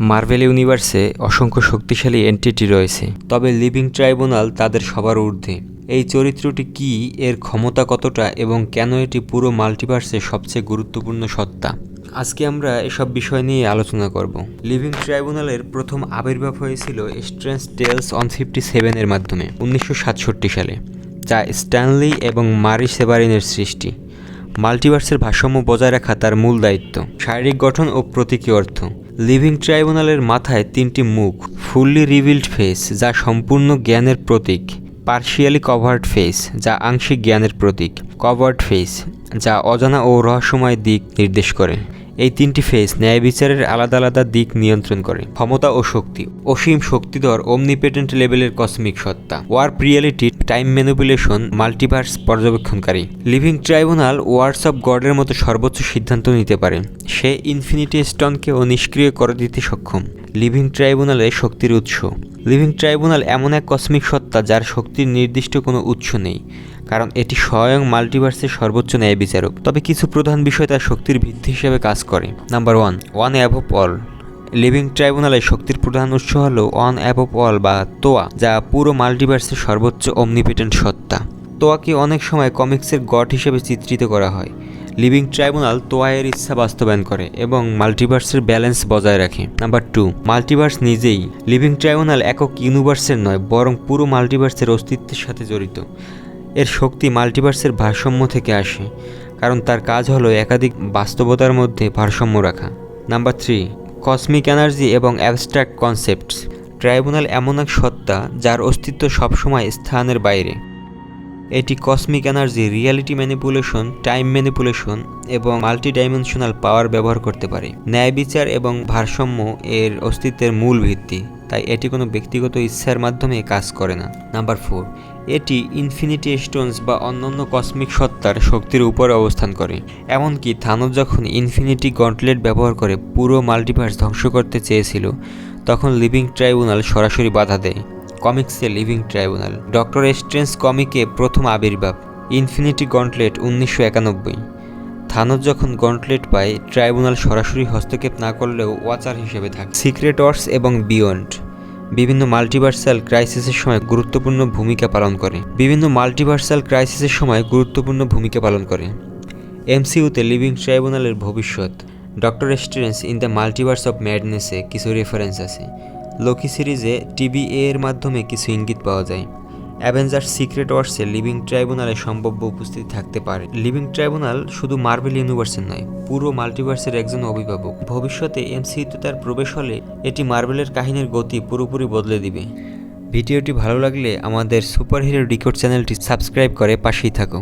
Marvel ইউনিভার্সে অসংখ্য শক্তিশালী entity রয়েছে। তবে লিভিং ট্রাইব্যুনাল তাদের সবার ঊর্ধ্বে। এই চরিত্রটি কি, এর ক্ষমতা কতটা এবং কেন এটি পুরো মাল্টিভার্সে সবচেয়ে গুরুত্বপূর্ণ সত্তা? আজকে আমরা এসব বিষয় নিয়ে আলোচনা করব। লিভিং ট্রাইব্যুনালের প্রথম আবির্ভাব হয়েছিল স্ট্রেঞ্জ টেলস অন ফিফটি সেভেনের মাধ্যমে, উনিশশো সাতষট্টি সালে, যা স্ট্যানলি এবং মারি সেবারিনের সৃষ্টি। মাল্টিভার্সের ভারসাম্য বজায় রাখা তার মূল দায়িত্ব। শারীরিক গঠন ও প্রতীকী অর্থ। লিভিং ট্রাইব্যুনালের মাথায় তিনটি মুখ, ফুললি রিভিল্ড ফেস, যা সম্পূর্ণ জ্ঞানের প্রতীক, পার্শিয়ালি কভার্ড ফেস, যা আংশিক জ্ঞানের প্রতীক, কভার্ড ফেস, যা অজানা ও রহস্যময় দিক নির্দেশ করে। এই তিনটি ফেস ন্যায় বিচারের আলাদা আলাদা দিক নিয়ন্ত্রণ করে। ক্ষমতা ও শক্তি। অসীম শক্তিধর ওমনিপেটেন্ট লেভেলের কসমিক সত্তা। Warp reality time manipulation multiverse পর্যবেক্ষণকারী। Living tribunal words of গডের মতো সর্বোচ্চ সিদ্ধান্ত নিতে পারে। সে ইনফিনিটি স্টোনকেও নিষ্ক্রিয় করে দিতে সক্ষম। লিভিং ট্রাইব্যুনালে শক্তির উৎস। লিভিং ট্রাইব্যুনাল এমন এক কসমিক সত্তা যার শক্তির নির্দিষ্ট কোনো উৎস নেই। কারণ এটি স্বয়ং মাল্টিভার্সের সর্বোচ্চ ন্যায় বিচারক। তবে কিছু প্রধান বিষয় তার শক্তির ভিত্তি হিসেবে কাজ করে। Number one one above all living ট্রাইব্যুনালের শক্তির প্রধান উৎস হল ওয়ান অ্যাভব অল বা তোয়া, যা পুরো মাল্টিভার্সের সর্বোচ্চ অমনিপেটেন্ট সত্তা। তোয়াকে অনেক সময় কমিক্সের গড হিসেবে চিত্রিত করা হয়। লিভিং ট্রাইব্যুনাল তোয়ায়ের ইচ্ছা বাস্তবায়ন করে এবং মাল্টিভার্সের ব্যালেন্স বজায় রাখে। নাম্বার টু, মাল্টিভার্স নিজেই। লিভিং ট্রাইব্যুনাল একক ইউনিভার্সের নয়, বরং পুরো মাল্টিভার্সের অস্তিত্বের সাথে জড়িত। এর শক্তি মাল্টিভার্সের ভারসাম্য থেকে আসে, কারণ তার কাজ হলো একাধিক বাস্তবতার মধ্যে ভারসাম্য রাখা। নাম্বার থ্রি কসমিক এনার্জি এবং অ্যাবস্ট্রাক্ট কনসেপ্টস ট্রাইব্যুনাল এমন এক সত্তা যার অস্তিত্ব সবসময় স্থানের বাইরে। এটি cosmic energy reality manipulation time manipulation এবং মাল্টি ডাইমেনশনাল পাওয়ার ব্যবহার করতে পারে। ন্যায় বিচার এবং ভারসাম্য এর অস্তিত্বের মূল ভিত্তি। তাই এটি কোনো ব্যক্তিগত ইচ্ছার মাধ্যমে কাজ করে না। নাম্বার ফোর, এটি ইনফিনিটি স্টোনস বা অন্যান্য কসমিক সত্তার শক্তির উপরে অবস্থান করে। এমনকি থানোস যখন ইনফিনিটি গন্টলেট ব্যবহার করে পুরো মাল্টিভার্স ধ্বংস করতে চেয়েছিল, তখন লিভিং ট্রাইব্যুনাল সরাসরি বাধা দেয়। কমিক্সে লিভিং ট্রাইব্যুনাল, ডক্টর স্ট্রেঞ্জ কমিকে প্রথম আবির্ভাব, ইনফিনিটি গন্টলেট উনিশশো একানব্বই। থানোস যখন গন্টলেট পায়, ট্রাইব্যুনাল সরাসরি হস্তক্ষেপ না করলেও ওয়াচার হিসেবে থাকে। সিক্রেট ওয়ার্স এবং বিয়ন্ড। বিভিন্ন মাল্টিভার্সাল ক্রাইসিসের সময় গুরুত্বপূর্ণ ভূমিকা পালন করে। বিভিন্ন মাল্টিভার্সাল ক্রাইসিসের সময় গুরুত্বপূর্ণ ভূমিকা পালন করে। এমসিউতে লিভিং ট্রাইব্যুনালের ভবিষ্যৎ। Doctor Strange in the multiverse of ম্যাডনেসে কিছু রেফারেন্স আছে। লোকি সিরিজে টিভি এর মাধ্যমে কিছু ইঙ্গিত পাওয়া যায়। অ্যাভেঞ্জার সিক্রেট ওয়ার্সে লিভিং ট্রাইব্যুনালে সম্ভাব্য উপস্থিতি থাকতে পারে। লিভিং ট্রাইব্যুনাল শুধু মার্বেল ইউনিভার্সের নয়, পুরো মাল্টিভার্সের একজন অভিভাবক। ভবিষ্যতে এমসিইতে তার প্রবেশ হলে এটি মার্বেলের কাহিনীর গতি পুরোপুরি বদলে দিবে। ভিডিওটি ভালো লাগলে আমাদের সুপার হিরো রিকর্ড চ্যানেলটি সাবস্ক্রাইব করে পাশেই থাকো।